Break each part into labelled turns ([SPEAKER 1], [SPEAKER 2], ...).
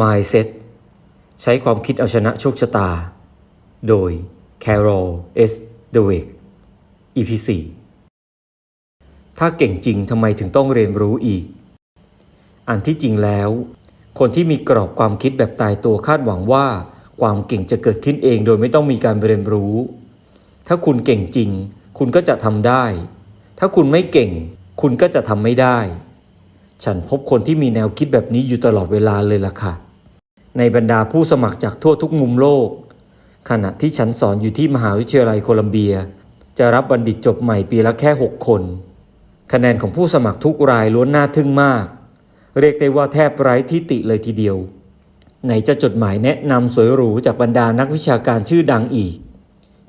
[SPEAKER 1] Mindset ใช้ความคิดเอาชนะโชคชะตา โดย Carol S. Dweck EP 4ถ้าเก่งจริงทำไมถึงต้องเรียนรู้อีก อันที่จริงแล้ว คนที่มีกรอบความคิดแบบตายตัวคาดหวังว่า ความเก่งจะเกิดขึ้นเองโดยไม่ต้องมีการเรียนรู้ ถ้าคุณเก่งจริง คุณก็จะทำได้ ถ้าคุณไม่เก่ง คุณก็จะทำไม่ได้ ฉันพบคนที่มีแนวคิดแบบนี้อยู่ตลอดเวลาเลยล่ะค่ะ ในบรรดาผู้สมัครจากทั่วทุกมุมโลก ขณะที่ฉันสอนอยู่ที่มหาวิทยาลัยโคลัมเบีย จะรับบัณฑิตจบใหม่ปีละแค่ 6 คน คะแนนของผู้สมัครทุกรายล้วนน่าทึ่งมาก เรียกได้ว่าแทบไร้ที่ติเลยทีเดียวไหนจะจดหมายแนะนำสวยหรูจากบรรดานักวิชาการชื่อดังอีก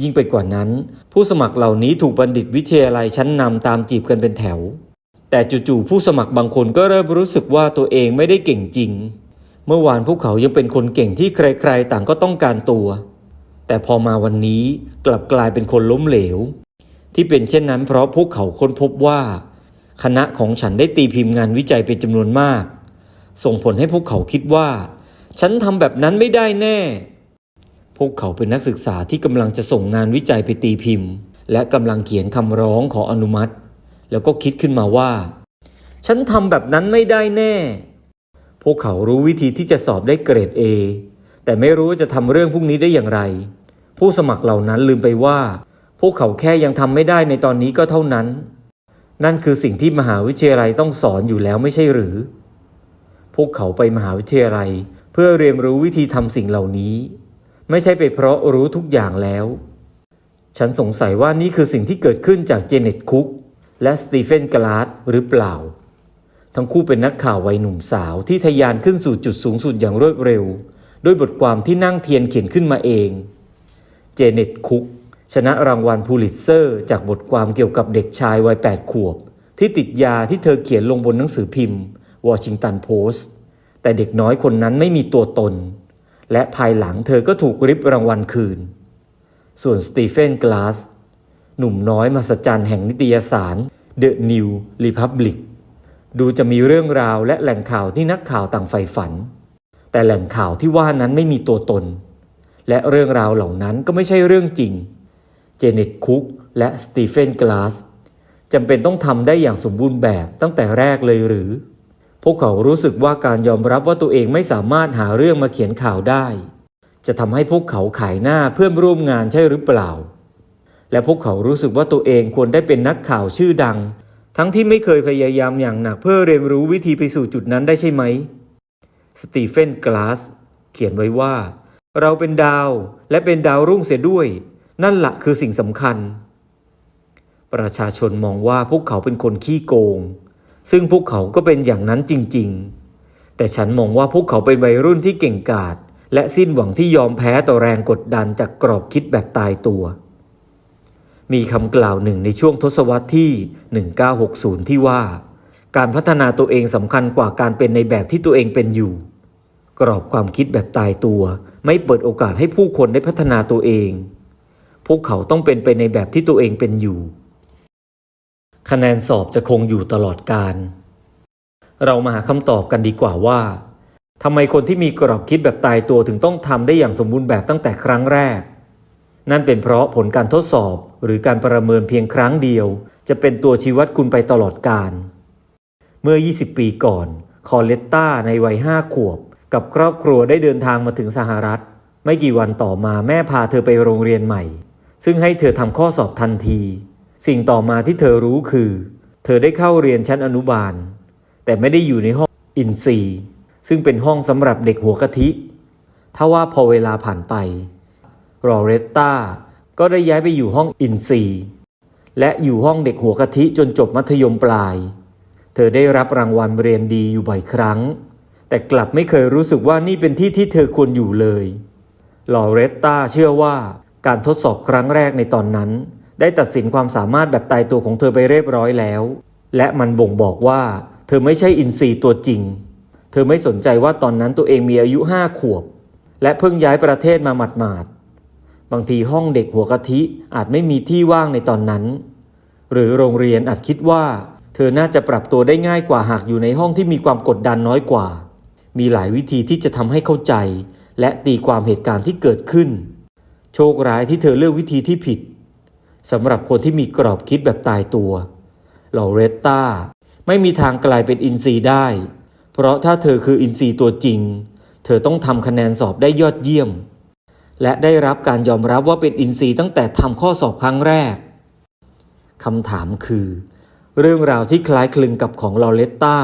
[SPEAKER 1] ยิ่งไปกว่านั้น ผู้สมัครเหล่านี้ถูกบัณฑิตวิทยาลัยชั้นนำตามจีบกันเป็นแถว แต่จู่ๆผู้สมัครบางคนก็เริ่มรู้สึกว่าตัวเองไม่ได้เก่งจริง เมื่อวานพวกเขายังเป็นคนเก่งที่ใครๆ ต่างก็ต้องการตัว แต่พอมาวันนี้กลับกลายเป็นคนล้มเหลว ที่เป็นเช่นนั้นเพราะพวกเขาค้นพบว่า คณะของฉันได้ตีพิมพ์งานวิจัยเป็นจำนวนมาก ส่งผลให้พวกเขาคิดว่า ฉันทำแบบนั้นไม่ได้แน่ พวกเขาเป็นนักศึกษาที่กำลังจะส่งงานวิจัยไปตีพิมพ์ และกำลังเขียนคำร้องขออนุมัติ แล้วก็คิดขึ้นมาว่า ฉันทำแบบนั้นไม่ได้แน่ พวกเขารู้วิธีที่จะสอบได้เกรด A แต่ไม่รู้ว่าจะทำเรื่องพวกนี้ได้อย่างไร ผู้สมัครเหล่านั้นลืมไปว่า พวกเขาแค่ยังทำไม่ได้ในตอนนี้ก็เท่านั้น นั่นคือสิ่งที่มหาวิทยาลัยต้องสอนอยู่แล้วไม่ใช่หรือ พวกเขาไปมหาวิทยาลัยเพื่อเรียนรู้วิธีทำสิ่งเหล่านี้ ไม่ใช่ไปเพราะรู้ทุกอย่างแล้ว ฉันสงสัยว่านี่คือสิ่งที่เกิดขึ้นจากเจเน็ตคุก และสตีเฟนกลาสหรือเปล่า ทั้งคู่เป็นนักข่าววัยหนุ่มสาวที่ทะยานขึ้นสู่จุดสูงสุดอย่างรวดเร็ว ด้วยบทความที่นั่งเทียนเขียนขึ้นมาเอง เจเน็ตคุก ชนะรางวัลพูลิตเซอร์ จากบทความเกี่ยวกับเด็กชายวัย 8 ขวบ ที่ติดยาที่เธอเขียนลงบนหนังสือพิมพ์วอชิงตันโพสต์แต่เด็กน้อยคนนั้นไม่มีตัวตน และภายหลังเธอก็ถูกริบรางวัลคืน ส่วนสตีเฟนกลาส หนุ่มน้อยมหัศจรรย์แห่งนิตยสาร The New Republic ดูจะมีเรื่องราวและแหล่งข่าวที่นักข่าวต่างใฝ่ฝัน แต่แหล่งข่าวที่ว่านั้นไม่มีตัวตน และเรื่องราวเหล่านั้นก็ไม่ใช่เรื่องจริง เจเน็ตคุกและสตีเฟนกลาสจำเป็นต้องทำได้อย่างสมบูรณ์แบบตั้งแต่แรกเลยหรือ พวกเขารู้สึกว่าการยอมรับว่าตัวเองไม่สามารถหาเรื่องมาเขียนข่าวได้ จะทำให้พวกเขาขายหน้าเพื่อนร่วมงานใช่หรือเปล่า และพวกเขารู้สึกว่าตัวเองควรได้เป็นนักข่าวชื่อดัง ทั้งที่ไม่เคยพยายามอย่างหนักเพื่อเรียนรู้วิธีไปสู่จุดนั้นได้ใช่ไหม สตีเฟนกลาส เขียนไว้ว่า เราเป็นดาวและเป็นดาวรุ่งเสียด้วย นั่นละคือสิ่งสำคัญ ประชาชนมองว่าพวกเขาเป็นคนขี้โกง ซึ่งพวกเขาก็เป็นอย่างนั้นจริง ๆ แต่ฉันมองว่าพวกเขาเป็นวัยรุ่นที่เก่งกาจและสิ้นหวังที่ยอมแพ้ต่อแรงกดดันจากกรอบคิดแบบตายตัว มีคำกล่าวหนึ่งในช่วงทศวรรษที่ 1960 ที่ว่า การพัฒนาตัวเองสำคัญกว่าการเป็นในแบบที่ตัวเองเป็นอยู่ กรอบความคิดแบบตายตัว ไม่เปิดโอกาสให้ผู้คนได้พัฒนาตัวเอง พวกเขาต้องเป็นไปในแบบที่ตัวเองเป็นอยู่ คะแนนสอบจะคงอยู่ตลอดการ เรามาหาคำตอบกันดีกว่าว่าทำไมคนที่มีกรอบคิดแบบตายตัวถึงต้องทำได้อย่างสมบูรณ์แบบตั้งแต่ครั้งแรก นั่นเป็นเพราะผลการทดสอบหรือการประเมินเพียงครั้งเดียว จะเป็นตัวชี้วัดคุณไปตลอดการ เมื่อ 20 ปีก่อน คอเลตตาในวัย 5 ขวบ กับครอบครัวได้เดินทางมาถึงสหรัฐ ไม่กี่วันต่อมาแม่พาเธอไปโรงเรียนใหม่ ซึ่งให้เธอทำข้อสอบทันที สิ่งต่อมาที่เธอรู้คือ เธอได้เข้าเรียนชั้นอนุบาล แต่ไม่ได้อยู่ในห้องอินซีซึ่งเป็นห้องสำหรับเด็กหัวกะทิถ้าว่าพอเวลาผ่านไป รอเรตตาก็ได้ย้ายไปอยู่ห้องอินซีและอยู่ห้องเด็กหัวกะทิจนจบมัธยมปลาย เธอได้รับรางวัลเรียนดีอยู่บ่อยครั้ง แต่กลับไม่เคยรู้สึกว่านี่เป็นที่ที่เธอควรอยู่เลยลอเรตตาเชื่อว่าการทดสอบครั้งแรกในตอนนั้น ได้ตัดสินความสามารถแบบตายตัวของเธอไปเรียบร้อยแล้ว และมันบ่งบอกว่า เธอไม่ใช่อินทรีย์ตัวจริง เธอไม่สนใจว่าตอนนั้นตัวเองมีอายุห้าขวบ และเพิ่งย้ายประเทศมาหมาด บางทีห้องเด็กหัวกะทิอาจไม่มีที่ว่างในตอนนั้น หรือโรงเรียนอาจคิดว่า เธอน่าจะปรับตัวได้ง่ายกว่าหากอยู่ในห้องที่มีความกดดันน้อยกว่า มีหลายวิธีที่จะทำให้เข้าใจ และตีความเหตุการณ์ที่เกิดขึ้น โชคร้ายที่เธอเลือกวิธีที่ผิดสำหรับคนที่มีกรอบคิดแบบตายตัวลอเรตตาไม่มีทางกลายเป็นอินซีได้ เพราะถ้าเธอคืออินซีตัวจริง เธอต้องทำคะแนนสอบได้ยอดเยี่ยม และได้รับการยอมรับว่าเป็นอินซีย์ตั้งแต่ทำข้อสอบครั้งแรกคำถามคือ เรื่องราวที่คล้ายคลึงกับของลอเรตตา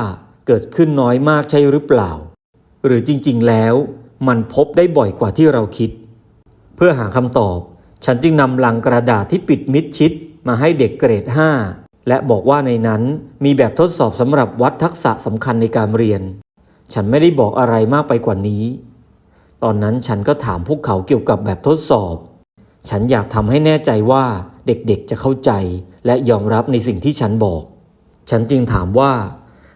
[SPEAKER 1] เกิดขึ้นน้อยมากใช่หรือเปล่า หรือจริงๆแล้ว มันพบได้บ่อยกว่าที่เราคิด เพื่อหาคำตอบ ฉันจึงนำลังกระดาษที่ปิดมิดชิดมาให้เด็กเกรด 5 และบอกว่าในนั้นมีแบบทดสอบสำหรับวัดทักษะสำคัญในการเรียน ฉันไม่ได้บอกอะไรมากไปกว่านี้ ตอนนั้นฉันก็ถามพวกเขาเกี่ยวกับแบบทดสอบ ฉันอยากทำให้แน่ใจว่าเด็กๆจะเข้าใจและยอมรับในสิ่งที่ฉันบอก ฉันจึงถามว่า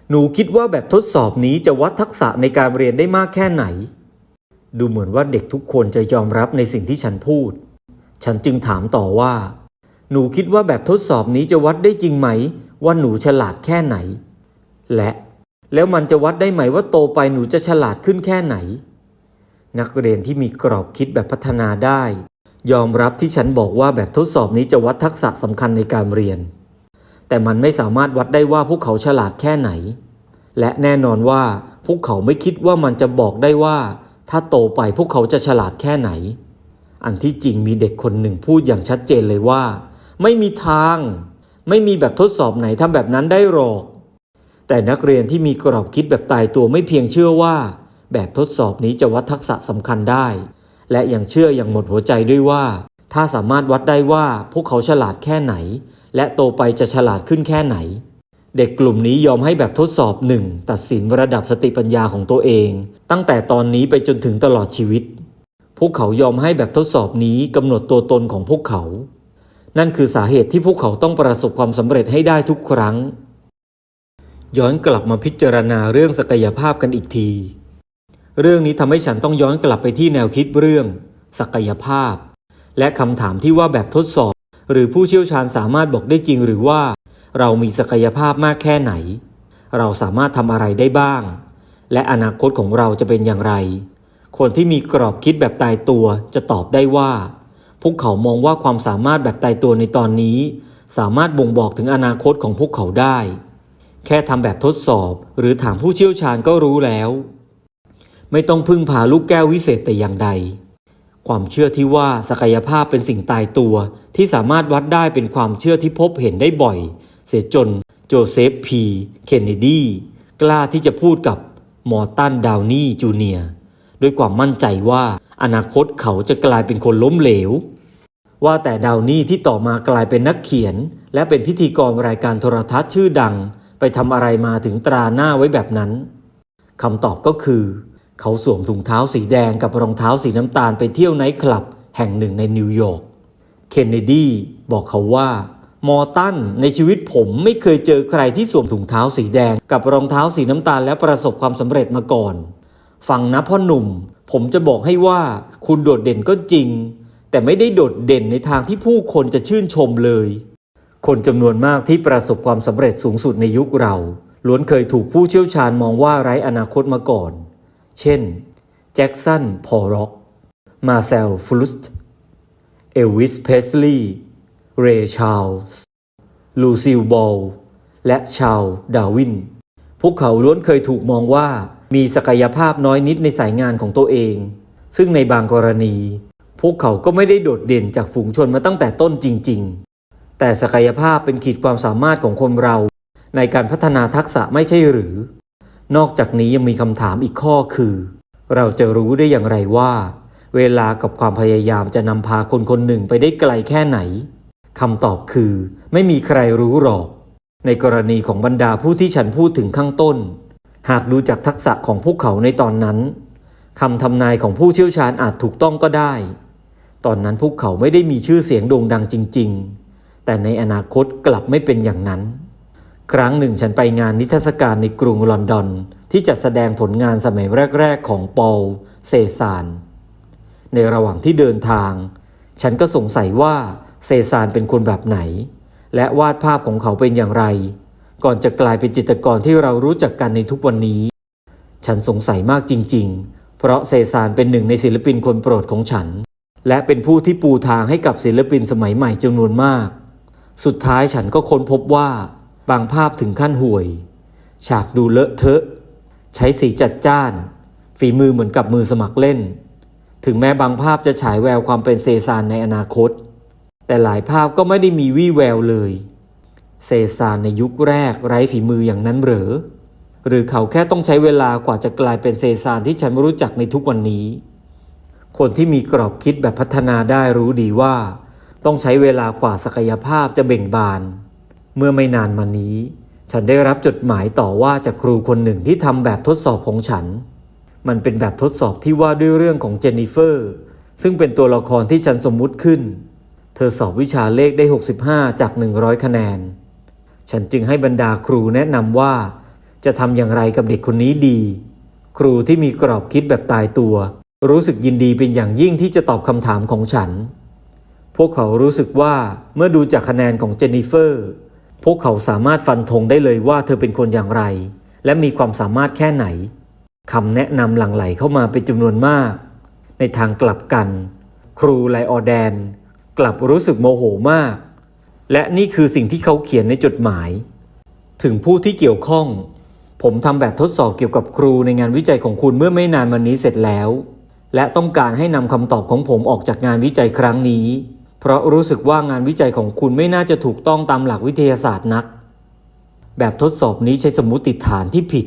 [SPEAKER 1] หนูคิดว่าแบบทดสอบนี้จะวัดทักษะในการเรียนได้มากแค่ไหน ดูเหมือนว่าเด็กทุกคนจะยอมรับในสิ่งที่ฉันพูด ฉันจึงถามต่อว่า หนูคิดว่าแบบทดสอบนี้จะวัดได้จริงไหม ว่าหนูฉลาดแค่ไหน และ แล้วมันจะวัดได้ไหมว่าโตไปหนูจะฉลาดขึ้นแค่ไหน นักเรียนที่มีกรอบคิดแบบพัฒนาได้ ยอมรับที่ฉันบอกว่าแบบทดสอบนี้จะวัดทักษะสำคัญในการเรียน แต่มันไม่สามารถวัดได้ว่าพวกเขาฉลาดแค่ไหน และแน่นอนว่าพวกเขาไม่คิดว่ามันจะบอกได้ว่า ถ้าโตไปพวกเขาจะฉลาดแค่ไหน อันที่จริงมีเด็กคนหนึ่งพูดอย่างชัดเจนเลยว่า ไม่มีทาง ไม่มีแบบทดสอบไหนทำแบบนั้นได้หรอก แต่นักเรียนที่มีกรอบคิดแบบตายตัวไม่เพียงเชื่อว่า แบบทดสอบนี้จะวัดทักษะสำคัญได้ และยังเชื่ออย่างหมดหัวใจด้วยว่า ถ้าสามารถวัดได้ว่าพวกเขาฉลาดแค่ไหน และโตไปจะฉลาดขึ้นแค่ไหน เด็กกลุ่มนี้ยอมให้แบบทดสอบหนึ่งตัดสินระดับสติปัญญาของตัวเอง ตั้งแต่ตอนนี้ไปจนถึงตลอดชีวิต พวกเขายอมให้แบบทดสอบนี้กำหนดตัวตนของพวกเขา นั่นคือสาเหตุที่พวกเขาต้องประสบความสำเร็จให้ได้ทุกครั้งย้อนกลับมาพิจารณาเรื่องศักยภาพกันอีกที เรื่องนี้ทำให้ฉันต้องย้อนกลับไปที่แนวคิดเรื่อง ศักยภาพ และคำถามที่ว่าแบบทดสอบ หรือผู้เชี่ยวชาญสามารถบอกได้จริงหรือว่า เรามีศักยภาพมากแค่ไหน เราสามารถทำอะไรได้บ้าง และอนาคตของเราจะเป็นอย่างไร คนที่มีกรอบคิดแบบตายตัวจะตอบได้ว่า พวกเขามองว่าความสามารถแบบตายตัวในตอนนี้ สามารถบ่งบอกถึงอนาคตของพวกเขาได้ แค่ทำแบบทดสอบ หรือถามผู้เชี่ยวชาญก็รู้แล้ว ไม่ต้องพึ่งพาลูกแก้ววิเศษแต่อย่างใด ความเชื่อที่ว่าศักยภาพเป็นสิ่งตายตัวที่สามารถวัดได้เป็นความเชื่อที่พบเห็นได้บ่อย เสียจนโจเซฟพีเคนเนดีกล้าที่จะพูดกับมอร์ตันดาวนี่จูเนียด้วยความมั่นใจว่าอนาคตเขาจะกลายเป็นคนล้มเหลว ว่าแต่ดาวนี่ที่ต่อมากลายเป็นนักเขียน และเป็นพิธีกรรายการโทรทัศน์ชื่อดัง ไปทำอะไรมาถึงตราหน้าไว้แบบนั้นคำตอบก็คือ เขาสวมถุงเท้าสีแดงกับรองเท้าสีน้ำตาลไปเที่ยวไนท์คลับแห่งหนึ่งในนิวยอร์ก เคนเนดีบอกเขาว่า มอร์ตันในชีวิตผมไม่เคยเจอใครที่สวมถุงเท้าสีแดงกับรองเท้าสีน้ำตาลและประสบความสำเร็จมาก่อน ฟังนะพ่อหนุ่ม ผมจะบอกให้ว่าคุณโดดเด่นก็จริง แต่ไม่ได้โดดเด่นในทางที่ผู้คนจะชื่นชมเลย คนจำนวนมากที่ประสบความสำเร็จสูงสุดในยุคเราล้วนเคยถูกผู้เชี่ยวชาญมองว่าไร้อนาคตมาก่อน เช่น แจ็คสัน พอร็อก มาเซล ฟลุสต์เอลวิส เพสลีย์ เรย์ ชาร์ลส์ ลูซิล บอล และชาลดาวิน พวกเขาล้วนเคยถูกมองว่ามีศักยภาพน้อยนิดในสายงานของตัวเอง ซึ่งในบางกรณี พวกเขาก็ไม่ได้โดดเด่นจากฝูงชนมาตั้งแต่ต้นจริง ๆ แต่ศักยภาพเป็นขีดความสามารถของคนเรา ในการพัฒนาทักษะไม่ใช่หรือ นอกจากนี้ยังมีคำถามอีกข้อคือ เราจะรู้ได้อย่างไรว่า เวลากับความพยายามจะนำพาคนคนหนึ่งไปได้ไกลแค่ไหนคำตอบคือ ไม่มีใครรู้หรอก ในกรณีของบรรดาผู้ที่ฉันพูดถึงข้างต้น หากดูจากทักษะของพวกเขาในตอนนั้นคำทำนายของผู้เชี่ยวชาญอาจถูกต้องก็ได้ ตอนนั้นพวกเขาไม่ได้มีชื่อเสียงโด่งดังจริง ๆ แต่ในอนาคตกลับไม่เป็นอย่างนั้น ครั้งหนึ่งฉันไปงานนิทรรศการในกรุงลอนดอน ที่จัดแสดงผลงานสมัยแรก ๆ ของปอลเซซาน ในระหว่างที่เดินทาง ฉันก็สงสัยว่าเซซานเป็นคนแบบไหน และวาดภาพของเขาเป็นอย่างไร ก่อนจะกลายเป็นจิตรกรที่เรารู้จักกันในทุกวันนี้ ฉันสงสัยมากจริง ๆ เพราะเซซานเป็นหนึ่งในศิลปินคนโปรดของฉัน และเป็นผู้ที่ปูทางให้กับศิลปินสมัยใหม่จำนวนมาก สุดท้ายฉันก็ค้นพบว่า บางภาพถึงขั้นห่วย ฉากดูเลอะเทอะ ใช้สีจัดจ้าน ฝีมือเหมือนกับมือสมัครเล่น ถึงแม้บางภาพจะฉายแววความเป็นเซซานในอนาคต แต่หลายภาพก็ไม่ได้มีวี่แววเลย เซซานในยุคแรกไร้ฝีมืออย่างนั้นเหรอ หรือเขาแค่ต้องใช้เวลากว่าจะกลายเป็นเซซานที่ฉันรู้จักในทุกวันนี้ คนที่มีกรอบคิดแบบพัฒนาได้รู้ดีว่า ต้องใช้เวลากว่าศักยภาพจะเบ่งบาน เมื่อไม่นานมานี้ ฉันได้รับจดหมายต่อว่าจากครูคนหนึ่งที่ทำแบบทดสอบของฉัน มันเป็นแบบทดสอบที่ว่าด้วยเรื่องของเจนนิเฟอร์ ซึ่งเป็นตัวละครที่ฉันสมมุติขึ้น เธอสอบวิชาเลขได้ 65 จาก 100 คะแนน ฉันจึงให้บรรดาครูแนะนำว่า จะทำอย่างไรกับเด็กคนนี้ดี ครูที่มีกรอบคิดแบบตายตัว รู้สึกยินดีเป็นอย่างยิ่งที่จะตอบคำถามของฉัน พวกเขารู้สึกว่าเมื่อดูจากคะแนนของเจนนิเฟอร์ พวกเขาสามารถฟันธงได้เลยว่าเธอเป็นคนอย่างไร และมีความสามารถแค่ไหนคำแนะนำหลั่งไหลเข้ามาเป็นจำนวนมาก ในทางกลับกัน ครูไลออแดน กลับรู้สึกโมโหมาก และนี่คือสิ่งที่เขาเขียนในจดหมาย ถึงผู้ที่เกี่ยวข้อง ผมทำแบบทดสอบเกี่ยวกับครูในงานวิจัยของคุณเมื่อไม่นานมานี้เสร็จแล้ว และต้องการให้นำคำตอบของผมออกจากงานวิจัยครั้งนี้ เพราะรู้สึกว่างานวิจัยของคุณไม่น่าจะถูกต้องตามหลักวิทยาศาสตร์นัก แบบทดสอบนี้ใช้สมมติฐานที่ผิด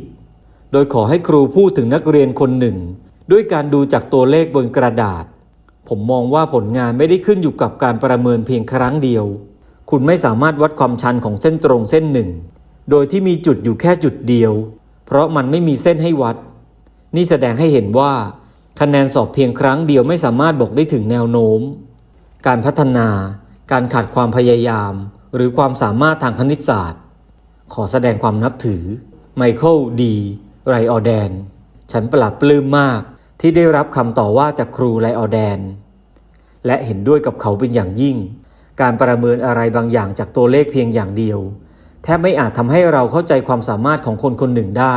[SPEAKER 1] โดยขอให้ครูพูดถึงนักเรียนคนหนึ่ง ด้วยการดูจากตัวเลขบนกระดาษ ผมมองว่าผลงานไม่ได้ขึ้นอยู่กับการประเมินเพียงครั้งเดียว คุณไม่สามารถวัดความชันของเส้นตรงเส้นหนึ่ง โดยที่มีจุดอยู่แค่จุดเดียว เพราะมันไม่มีเส้นให้วัด นี่แสดงให้เห็นว่า คะแนนสอบเพียงครั้งเดียวไม่สามารถบอกได้ถึงแนวโน้ม การพัฒนา การขาดความพยายาม หรือความสามารถทางคณิตศาสตร์ ขอแสดงความนับถือ ไมเคิลดีไรออแดน ฉันปรับปลื้มมากที่ได้รับคำต่อว่าจากครูไรออแดน และเห็นด้วยกับเขาเป็นอย่างยิ่ง การประเมินอะไรบางอย่างจากตัวเลขเพียงอย่างเดียว แทบไม่อาจทำให้เราเข้าใจความสามารถของคนคนหนึ่งได้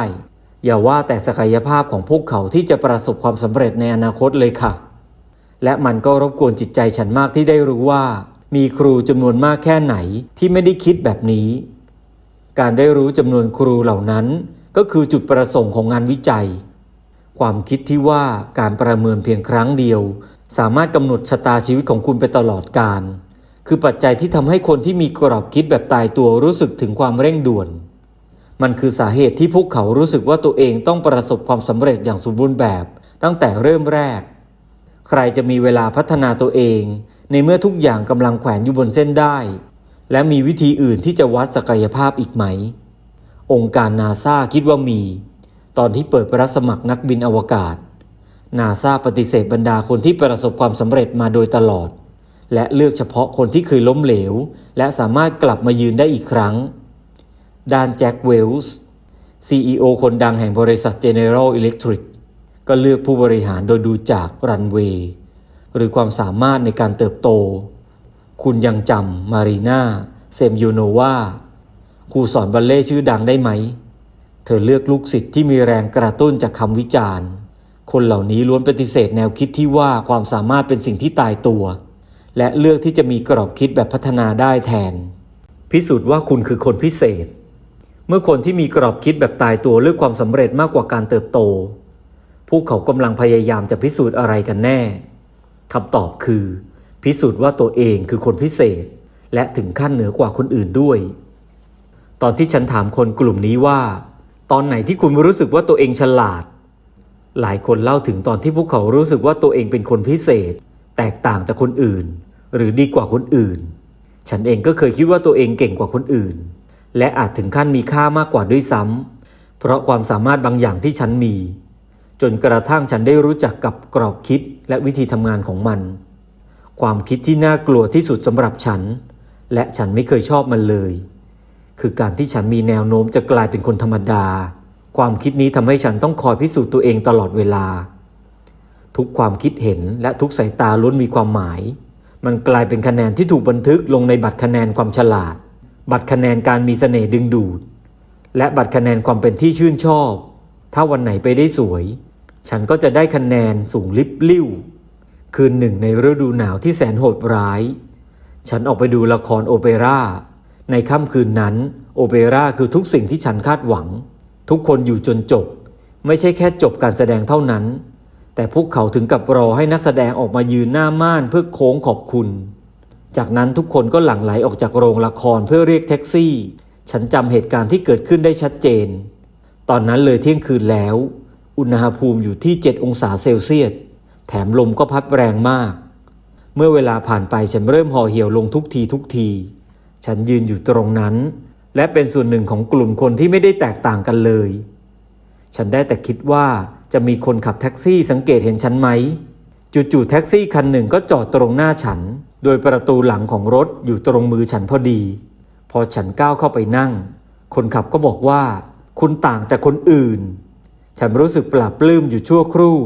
[SPEAKER 1] อย่าว่าแต่ศักยภาพของพวกเขาที่จะประสบความสำเร็จในอนาคตเลยค่ะ และมันก็รบกวนจิตใจฉันมากที่ได้รู้ว่า มีครูจำนวนมากแค่ไหนที่ไม่ได้คิดแบบนี้ การได้รู้จำนวนครูเหล่านั้น ก็คือจุดประสงค์ของงานวิจัย ความคิดที่ว่าการประเมินเพียงครั้งเดียว สามารถกำหนดชะตาชีวิตของคุณไปตลอดกาลคือปัจจัยที่ทำให้คนที่มีกรอบคิดแบบตายตัวรู้สึกถึงความเร่งด่วน มันคือสาเหตุที่พวกเขารู้สึกว่าตัวเองต้องประสบความสำเร็จอย่างสมบูรณ์แบบ ตั้งแต่เริ่มแรก ใครจะมีเวลาพัฒนาตัวเอง ในเมื่อทุกอย่างกำลังแขวนอยู่บนเส้นได้ และมีวิธีอื่นที่จะวัดศักยภาพอีกไหม องค์การนาซาคิดว่ามี ตอนที่เปิดรับสมัครนักบินอวกาศ นาซาปฏิเสธบรรดาคนที่ประสบความสำเร็จมาโดยตลอด และเลือกเฉพาะคนที่เคยล้มเหลว และสามารถกลับมายืนได้อีกครั้ง ด้านแจ็คเวลส์ CEO คนดังแห่งบริษัท General Electric ก็เลือกผู้บริหารโดยดูจากรันเวย์หรือความสามารถในการเติบโต คุณยังจำมารีนาเซมยูโนวาครูสอนบัลเล่ชื่อดังได้ไหม เธอเลือกลูกศิษย์ที่มีแรงกระตุ้นจากคำวิจารณ์ คนเหล่านี้ล้วนปฏิเสธแนวคิดที่ว่าความสามารถเป็นสิ่งที่ตายตัว และเลือกที่จะมีกรอบคิดแบบพัฒนาได้แทน พิสูจน์ว่าคุณคือคนพิเศษ เมื่อคนที่มีกรอบคิดแบบตายตัวเลือกความสำเร็จมากกว่าการเติบโต พวกเขากำลังพยายามจะพิสูจน์อะไรกันแน่คำตอบคือ พิสูจน์ว่าตัวเองคือคนพิเศษ และถึงขั้นเหนือกว่าคนอื่นด้วย ตอนที่ฉันถามคนกลุ่มนี้ว่า ตอนไหนที่คุณรู้สึกว่าตัวเองฉลาด หลายคนเล่าถึงตอนที่พวกเขารู้สึกว่าตัวเองเป็นคนพิเศษ แตกต่างจากคนอื่น หรือดีกว่าคนอื่น ฉันเองก็เคยคิดว่าตัวเองเก่งกว่าคนอื่น และอาจถึงขั้นมีค่ามากกว่าด้วยซ้ำเพราะความสามารถบางอย่างที่ฉันมี จนกระทั่งฉันได้รู้จักกับกรอบคิดและวิธีทำงานของมัน ความคิดที่น่ากลัวที่สุดสำหรับฉัน และฉันไม่เคยชอบมันเลย คือการที่ฉันมีแนวโน้มจะกลายเป็นคนธรรมดา ความคิดนี้ทำให้ฉันต้องคอยพิสูจน์ตัวเองตลอดเวลา ทุกความคิดเห็นและทุกสายตาล้วนมีความหมาย มันกลายเป็นคะแนนที่ถูกบันทึกลงในบัตรคะแนนความฉลาด บัตรคะแนนการมีเสน่ห์ดึงดูด และบัตรคะแนนความเป็นที่ชื่นชอบ ถ้าวันไหนไปได้สวย ฉันก็จะได้คะแนนสูงลิบลิ่ว คืนหนึ่งในฤดูหนาวที่แสนโหดร้าย ฉันออกไปดูละครโอเปร่า ในค่ำคืนนั้น โอเปร่าคือทุกสิ่งที่ฉันคาดหวัง ทุกคนอยู่จนจบ ไม่ใช่แค่จบการแสดงเท่านั้น แต่พวกเขาถึงกับรอให้นักแสดงออกมายืนหน้าม่านเพื่อโค้งขอบคุณ จากนั้นทุกคนก็หลั่งไหลออกจากโรงละครเพื่อเรียกแท็กซี่ ฉันจำเหตุการณ์ที่เกิดขึ้นได้ชัดเจน ตอนนั้นเลยเที่ยงคืนแล้ว อุณหภูมิอยู่ที่ 7 องศาเซลเซียส แถมลมก็พัดแรงมาก เมื่อเวลาผ่านไปฉันเริ่มห่อเหี่ยวลงทุกทีทุกที ฉันยืนอยู่ตรงนั้น และเป็นส่วนหนึ่งของกลุ่มคนที่ไม่ได้แตกต่างกันเลย ฉันได้แต่คิดว่าจะมีคนขับแท็กซี่สังเกตเห็นฉันไหม จู่ๆแท็กซี่คันหนึ่งก็จอดตรงหน้าฉัน โดยประตูหลังของรถอยู่ตรงมือฉันพอดี พอฉันก้าวเข้าไปนั่ง คนขับก็บอกว่า คุณต่างจากคนอื่น ฉันรู้สึกปลาบปลื้มอยู่ชั่วครู่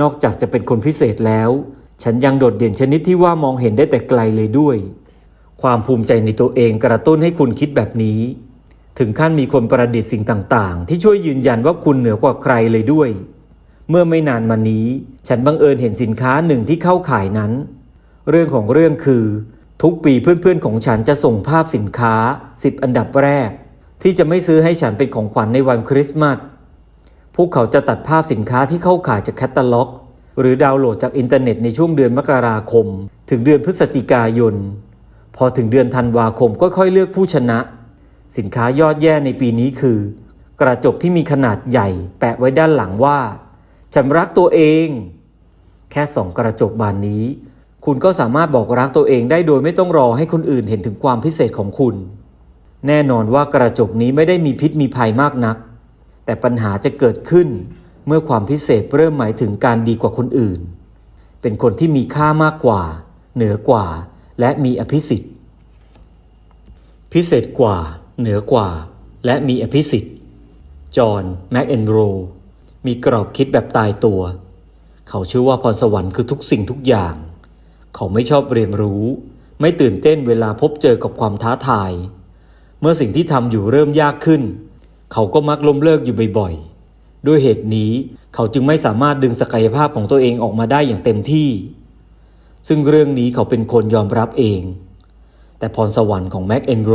[SPEAKER 1] นอกจากจะเป็นคนพิเศษแล้ว ฉันยังโดดเด่นชนิดที่ว่ามองเห็นได้แต่ไกลเลยด้วย ความภูมิใจในตัวเองกระตุ้นให้คุณคิดแบบนี้ ถึงขั้นมีคนประดิษฐ์สิ่งต่างๆ ที่ช่วยยืนยันว่าคุณเหนือกว่าใครเลยด้วย เมื่อไม่นานมานี้ ฉันบังเอิญเห็นสินค้าหนึ่งที่เข้าขายนั้น เรื่องของเรื่องคือ ทุกปีเพื่อนๆของฉันจะส่งภาพสินค้า 10 อันดับแรก ที่จะไม่ซื้อให้ฉันเป็นของขวัญในวันคริสต์มาส พวกเขาจะตัดภาพสินค้าที่เข้าขายจากแคตตาล็อก หรือดาวน์โหลดจากอินเทอร์เน็ตในช่วงเดือนมกราคม ถึงเดือนพฤศจิกายน พอถึงเดือนธันวาคมก็ค่อยเลือกผู้ชนะ สินค้ายอดแย่ในปีนี้คือ กระจกที่มีขนาดใหญ่ แปะไว้ด้านหลังว่าฉันรักตัวเอง แค่ส่องกระจกบานนี้ คุณก็สามารถบอกรักตัวเองได้โดยไม่ต้องรอให้คนอื่นเห็นถึงความพิเศษของคุณ แน่นอนว่ากระจกนี้ไม่ได้มีพิษมีภัยมากนัก แต่ปัญหาจะเกิดขึ้นเมื่อความพิเศษเริ่มหมายถึงการดีกว่าคนอื่น เป็นคนที่มีค่ามากกว่า เหนือกว่า และมีอภิสิทธิ์ พิเศษกว่า เหนือกว่า และมีอภิสิทธิ์ จอห์นแมคเอนโร มีกรอบคิดแบบตายตัว เขาเชื่อว่าพรสวรรค์คือทุกสิ่งทุกอย่าง เขาไม่ชอบเรียนรู้ ไม่ตื่นเต้นเวลาพบเจอกับความท้าทาย เมื่อสิ่งที่ทำอยู่เริ่มยากขึ้น เขาก็มักล้มเลิกอยู่บ่อยๆ ด้วยเหตุนี้เขาจึงไม่สามารถดึงศักยภาพของตัวเองออกมาได้อย่างเต็มที่ ซึ่งเรื่องนี้เขาเป็นคนยอมรับเอง แต่พรสวรรค์ของแม็กเอนโร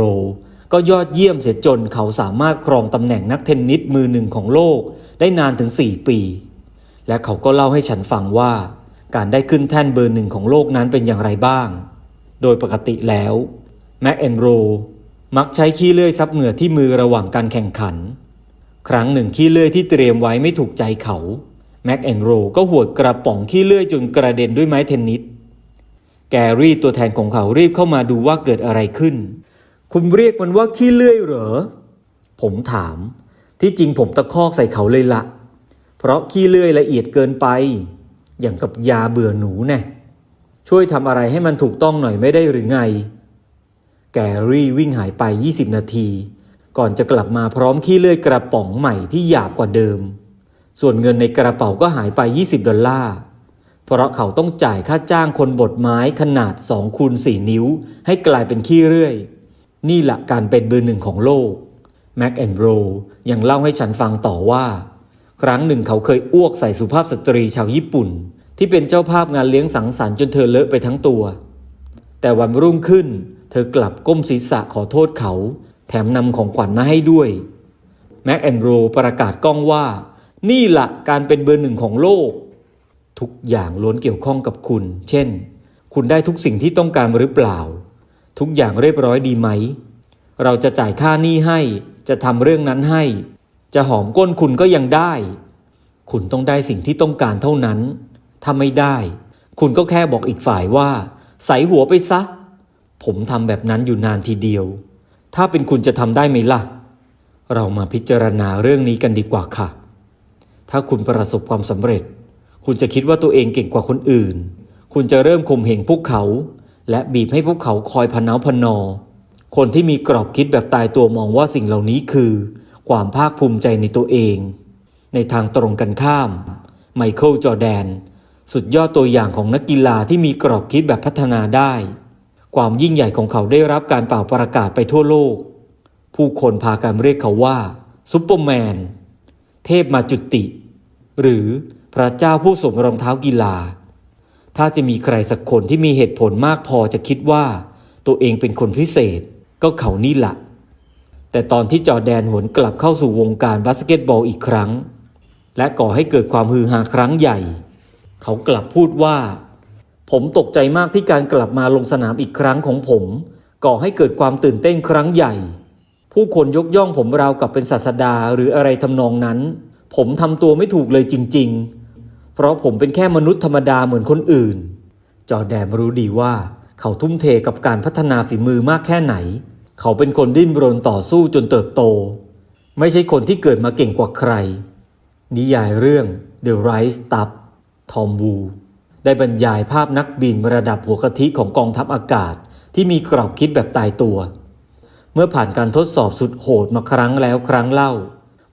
[SPEAKER 1] ก็ยอดเยี่ยมเสียจนเขาสามารถครองตำแหน่งนักเทนนิสมือหนึ่งของโลกได้นานถึง 4 ปี และเขาก็เล่าให้ฉันฟังว่า การได้ขึ้นแท่นเบอร์หนึ่งของโลกนั้นเป็นอย่างไรบ้าง โดยปกติแล้วแม็กเอนโร มักใช้ขี้เลื่อยซับเหงื่อที่มือระหว่างการแข่งขัน ครั้งหนึ่งขี้เลื่อยที่เตรียมไว้ไม่ถูกใจเขาแม็กเอนโรก็หวดกระป๋องขี้เลื่อยจนกระเด็นด้วยไม้เทนนิสแกรี่ตัวแทนของเขารีบเข้ามาดูว่าเกิดอะไรขึ้น คุณเรียกมันว่าขี้เลื่อยเหรอ ผมถาม ที่จริงผมตะคอกใส่เขาเลยละ เพราะขี้เลื่อยละเอียดเกินไป อย่างกับยาเบื่อหนูแน่ช่วยทำอะไรให้มันถูกต้องหน่อยไม่ได้หรือไง แกรี่วิ่งหายไป 20 นาที ก่อนจะกลับมาพร้อมขี้เลื่อยกระป๋องใหม่ที่หยาบกว่าเดิม ส่วนเงินในกระเป๋าก็หายไป 20 ดอลลาร์ เพราะเขาต้องจ่ายค่าจ้างคนบดไม้ขนาด2คูณ4นิ้ว ให้กลายเป็นขี้เรื่อย นี่แหละการเป็นเบอร์หนึ่งของโลกแม็กแอนโรยังเล่าให้ฉันฟังต่อว่า ครั้งหนึ่งเขาเคยอ้วกใส่สุภาพสตรีชาวญี่ปุ่น ที่เป็นเจ้าภาพงานเลี้ยงสังสรรค์จนเธอเลอะไปทั้งตัว แต่วันรุ่งขึ้น ธอกลับก้มศีรษะขอโทษเขา แถมนำของขวัญมาให้ด้วย แม็กแอนโรประกาศกล้องว่า นี่แหละการเป็นเบอร์หนึ่งของโลก ทุกอย่างล้วนเกี่ยวข้องกับคุณ เช่น คุณได้ทุกสิ่งที่ต้องการหรือเปล่า ทุกอย่างเรียบร้อยดีไหม เราจะจ่ายค่าหนี้ให้ จะทำเรื่องนั้นให้ จะหอมก้นคุณก็ยังได้ คุณต้องได้สิ่งที่ต้องการเท่านั้น ถ้าไม่ได้ คุณก็แค่บอกอีกฝ่ายว่า ใส่หัวไปซะ ผมทำแบบนั้นอยู่นานทีเดียว ถ้าเป็นคุณจะทำได้ไหมล่ะ เรามาพิจารณาเรื่องนี้กันดีกว่าค่ะ ถ้าคุณประสบความสำเร็จ คุณจะคิดว่าตัวเองเก่งกว่าคนอื่น คุณจะเริ่มข่มเหงพวกเขา และบีบให้พวกเขาคอยพนาวพนอ คนที่มีกรอบคิดแบบตายตัวมองว่าสิ่งเหล่านี้คือ ความภาคภูมิใจในตัวเอง ในทางตรงกันข้าม ไมเคิลจอแดน สุดยอดตัวอย่างของนักกีฬาที่มีกรอบคิดแบบพัฒนาได้ ความยิ่งใหญ่ของเขาได้รับการเป่าประกาศไปทั่วโลก ผู้คนพากันเรียกเขาว่าซุปเปอร์แมน เทพมาจุติ หรือพระเจ้าผู้สวมรองเท้ากีฬา ถ้าจะมีใครสักคนที่มีเหตุผลมากพอจะคิดว่าตัวเองเป็นคนพิเศษก็เขานี่ละแต่ตอนที่จอแดนหวนกลับเข้าสู่วงการบาสเกตบอลอีกครั้ง และก่อให้เกิดความฮือฮาครั้งใหญ่ เขากลับพูดว่า ผมตกใจมากที่การกลับมาลงสนามอีกครั้งของผม ก่อให้เกิดความตื่นเต้นครั้งใหญ่ ผู้คนยกย่องผมราวกับเป็นศาสดาหรืออะไรทำนองนั้น ผมทำตัวไม่ถูกเลยจริง ๆ เพราะผมเป็นแค่มนุษย์ธรรมดาเหมือนคนอื่น จอแดนรู้ดีว่าเขาทุ่มเทกับการพัฒนาฝีมือมากแค่ไหน เขาเป็นคนดิ้นรนต่อสู้จนเติบโต ไม่ใช่คนที่เกิดมาเก่งกว่าใคร นิยายเรื่อง The Right Stuff ทอมวู ได้บรรยายภาพนักบินระดับหัวกะทิของกองทัพอากาศ ที่มีกรอบคิดแบบตายตัว เมื่อผ่านการทดสอบสุดโหดมาครั้งแล้วครั้งเล่า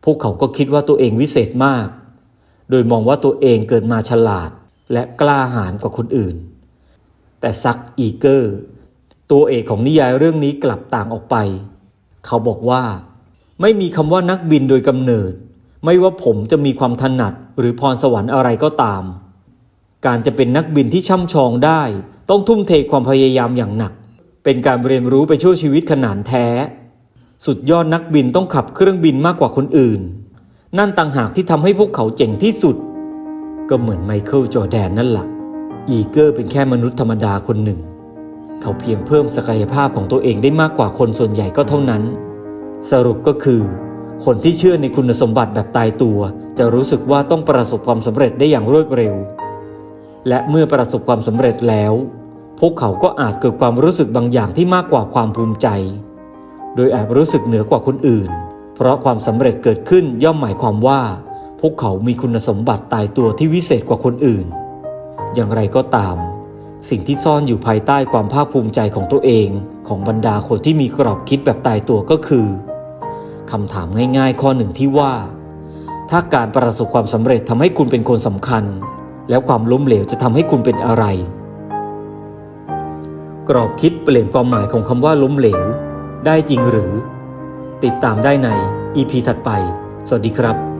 [SPEAKER 1] พวกเขาก็คิดว่าตัวเองวิเศษมาก โดยมองว่าตัวเองเกิดมาฉลาดและกล้าหาญกว่าคนอื่น แต่ซักอีเกอร์ ตัวเอกของนิยายเรื่องนี้กลับต่างออกไป เขาบอกว่า ไม่มีคำว่านักบินโดยกำเนิด ไม่ว่าผมจะมีความถนัดหรือพรสวรรค์อะไรก็ตาม การจะเป็นนักบินที่ช่ำชองได้ ต้องทุ่มเทความพยายามอย่างหนัก เป็นการเรียนรู้ไปชั่วชีวิตขนานแท้ สุดยอดนักบินต้องขับเครื่องบินมากกว่าคนอื่น นั่นต่างหากที่ทำให้พวกเขาเจ๋งที่สุด ก็เหมือนไมเคิลจอแดนนั่นแหละอีเกอร์เป็นแค่มนุษย์ธรรมดาคนหนึ่ง เขาเพียงเพิ่มศักยภาพของตัวเองได้มากกว่าคนส่วนใหญ่ก็เท่านั้น สรุปก็คือ คนที่เชื่อในคุณสมบัติแบบตายตัว จะรู้สึกว่าต้องประสบความสำเร็จได้อย่างรวดเร็ว และเมื่อประสบความสำเร็จแล้ว พวกเขาก็อาจเกิดความรู้สึกบางอย่างที่มากกว่าความภูมิใจ โดยแอบรู้สึกเหนือกว่าคนอื่น เพราะความสำเร็จเกิดขึ้นย่อมหมายความว่า พวกเขามีคุณสมบัติตายตัวที่วิเศษกว่าคนอื่น อย่างไรก็ตาม สิ่งที่ซ่อนอยู่ภายใต้ความภาคภูมิใจของตัวเอง ของบรรดาคนที่มีกรอบคิดแบบตายตัวก็คือคำถามง่าย ๆ ข้อหนึ่งที่ว่า ถ้าการประสบความสำเร็จทำให้คุณเป็นคนสำคัญ แล้วความล้มเหลวจะทำให้คุณเป็นอะไร กรอบคิดเปลี่ยนความหมายของคำว่าล้มเหลว ได้จริงหรือ ติดตามได้ใน EP ถัดไป สวัสดีครับ